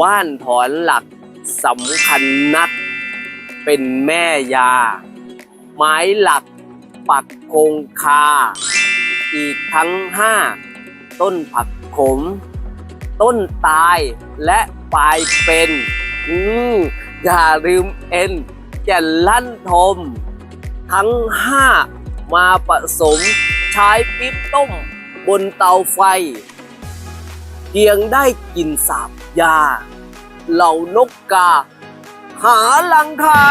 ว่านถอนหลักสำคัญนัก เป็นแม่ยา ไม้หลักปักคงคา อีกทั้งห้าต้นผักขม ต้นตายและปลายเป็นอืมอย่าลืมเอ็นแก่นลั่นทม ทั้งห้ามาผสมใช้ปิ๊บต้มบนเตาไฟ พียงได้กินสาบยา เหล่านกกา หาลังไข่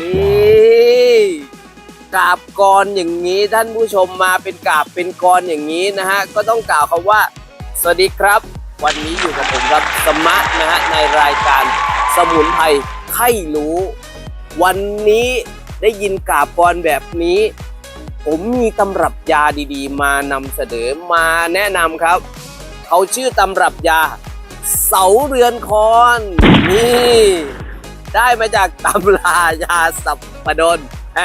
นี่กราบกรอย่างนี้ท่านผู้ชมมาเป็นกราบเป็นกรอย่างนี้นะฮะ ก็ต้องกล่าวคำว่า สวัสดีครับ วันนี้อยู่กับผมครับสมะนะฮะ ในรายการสมุนไพรไข้รู้ วันนี้ได้ยินกาบกรแบบนี้ ผมมีตำรับยาดีๆ มานำเสนอมาแนะนำครับ เขาชื่อตำรับยา เสาเรือนคอนนี่ได้มาจากตำรายาสับปะดนแหม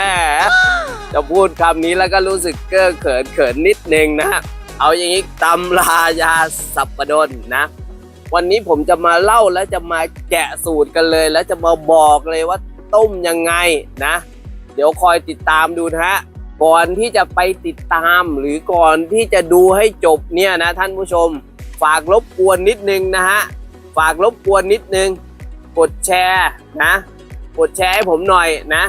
จะพูดคำนี้แล้วก็รู้สึกเก้อเขินเขินนิดนึงนะ เอาอย่างนี้ตำรายาสับปะดนนะ วันนี้ผมจะมาเล่าและจะมาแกะสูตรกันเลย แล้วจะมาบอกเลยว่าต้มยังไงนะ เดี๋ยวคอยติดตามดูนะฮะก่อนที่จะไปติดตามหรือก่อนที่จะดูให้จบเนี่ยนะท่านผู้ชม ฝากรบกวนนิดนึงนะฮะ ฝากรบกวนนิดนึง กดแชร์นะ กดแชร์ให้ผมหน่อยนะ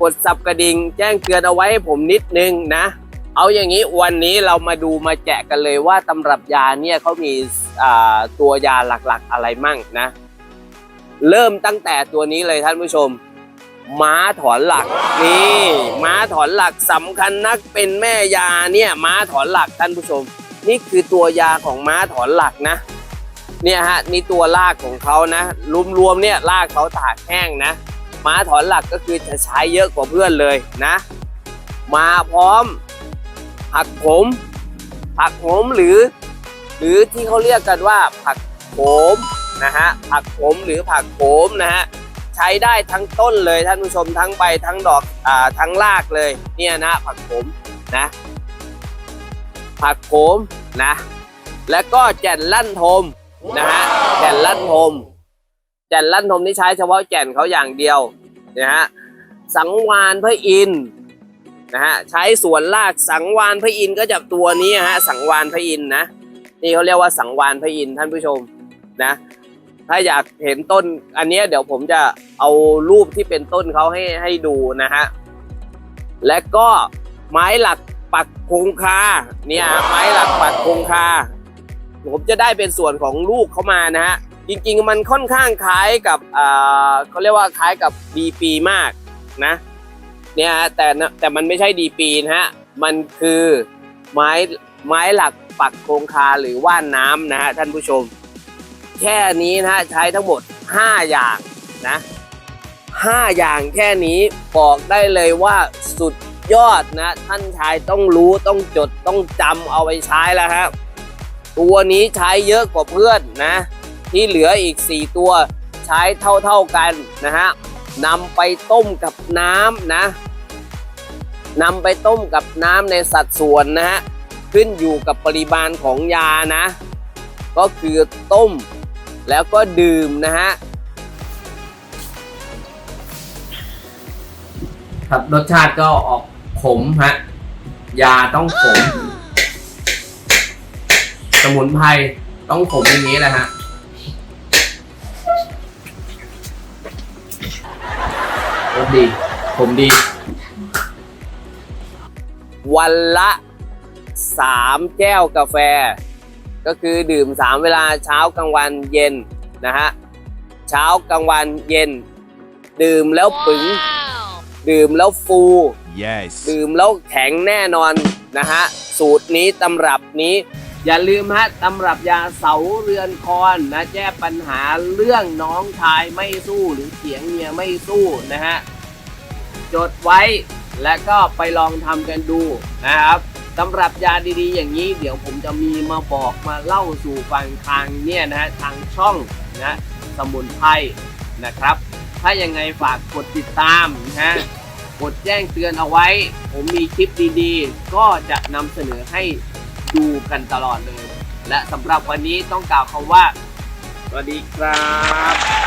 กดสับกระดิ่งแจ้งเตือนเอาไว้ให้ผมนิดนึงนะ เอาอย่างนี้วันนี้เรามาดูมาแกะกันเลยว่าตำรับยาเนี่ยเขามีตัวยาหลักๆอะไรมั่งนะ เริ่มตั้งแต่ตัวนี้เลยท่านผู้ชมม้าถอนหลักนี่ม้าถอนหลักสำคัญนักเป็นแม่ยาเนี่ยม้าถอนหลักท่านผู้ชม นี่คือตัวยาของม้าถอนหลักนะ เนี่ยฮะนี่ตัวรากของเขานะรวมๆเนี่ยรากเขาตากแห้งนะ ม้าถอนหลักก็คือจะใช้เยอะกว่าเพื่อนเลยนะ มาพร้อมผักขมผักขมหรือ หรือที่เขาเรียกกันว่าผักโขมนะฮะผักขมหรือผักโขมนะฮะใช้ได้ทั้งต้นเลยท่านผู้ชมทั้งใบทั้งดอกอ่าทั้งรากเลยเนี่ยนะผักขมนะ ผักโขมนะ แล้วก็แจ่นลั่นทมนะฮะแจ่นลั่นทมแจ่นลั่นทมนี่ใช้เฉพาะแจ่นเขาอย่างเดียวนะฮะสังวานพระอินทร์นะฮะใช้ส่วนรากสังวานพระอินทร์ก็จะตัวนี้ฮะสังวานพระอินทร์นะนี่เขาเรียกว่าสังวานพระอินทร์ท่านผู้ชมนะถ้าอยากเห็นต้นอันนี้เดี๋ยวผมจะเอารูปที่เป็นต้นเขาให้ให้ดูนะฮะและก็ไม้หลัก ปักคงคาเนี่ยไม้หลักปักคงคาผมจะได้เป็นส่วนของลูกเข้ามานะฮะจริงๆมันค่อนข้างคล้ายกับอ่าเขาเรียกว่าคล้ายกับดีปีมากนะเนี่ยแต่แต่มันไม่ใช่ดีปีนะฮะมันคือไม้ไม้หลักปักโครงคาหรือว่านน้ำนะฮะท่านผู้ชม แค่นี้นะฮะใช้ทั้งหมด 5 อย่างนะ5อย่างแค่นี้บอกได้เลยว่าสุด ยอดนะ ท่านชายต้องรู้ต้องจดต้องจำเอาไปใช้แล้วครับตัวนี้ใช้เยอะกว่าเพื่อนนะ ที่เหลืออีก 4 ตัวใช้เท่าๆกันนะฮะนำไปต้มกับน้ำนะนำไปต้มกับน้ำในสัดส่วนนะฮะขึ้นอยู่กับปริมาณของยานะ ก็คือต้มแล้วก็ดื่มนะฮะครับรสชาติก็ออก ขมฮะ ยาต้องขม สมุนไพรต้องขมอย่างนี้แหละฮะรสดี ผมดี วันละสามแก้วกาแฟ ก็คือดื่มสามเวลาเช้ากลางวันเย็นนะฮะ เช้ากลางวันเย็น ดื่มแล้วปึง ดื่มแล้วฟู Yes. ดื่มแล้วแข็งแน่นอนนะฮะ สูตรนี้ตำรับนี้ อย่าลืมฮะตำรับยาเสาเรือนคอนนะแก้ปัญหาเรื่องน้องชายไม่สู้หรือเสียงเมียไม่สู้นะฮะ จดไว้และก็ไปลองทำกันดูนะครับตำรับยาดีๆ อย่างนี้เดี๋ยวผมจะมีมาบอกมาเล่าสู่ฟังทางเนี่ยนะฮะทางช่องนะสมุนไพรนะครับ ถ้ายังไงฝากกดติดตามนะฮะ กดแจ้งเตือนเอาไว้ ผมมีคลิปดีๆ ก็จะนำเสนอให้ดูกันตลอดเลย และสำหรับวันนี้ต้องกล่าวคำว่าสสวัสดีครับ